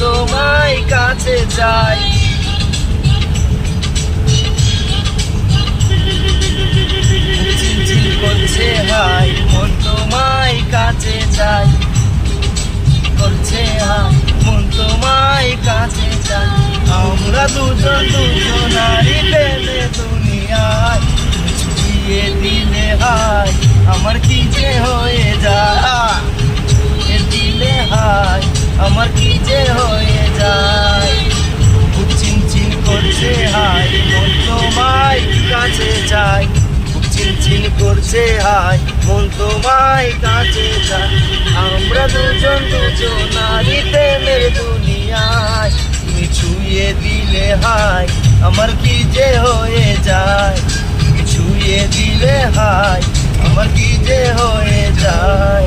তোমায় কাছে চিনচিন করছে, হাই, মন তোমায় কাছে চাই। করছে, হাই, মন তোমায় কাছে চাই। আমরা দুজন, দুজনারই প্রেমে দুনিয়ায়। ছুটিয়ে দিলে, হাই, আমার কি যে হয়ে যায়? হাই মন তোমায় কাছে চাই। চিনচিন করছে হাই মন তোমায় কাছে চাই। আমরা দুজন দুজনারই প্রেমের দুনিয়ায়। তুমি ছুঁয়ে দিলে হাই আমার কি যে হয়ে যায়? ছুঁয়ে দিলে হাই আমার কি যে হয়ে যায়?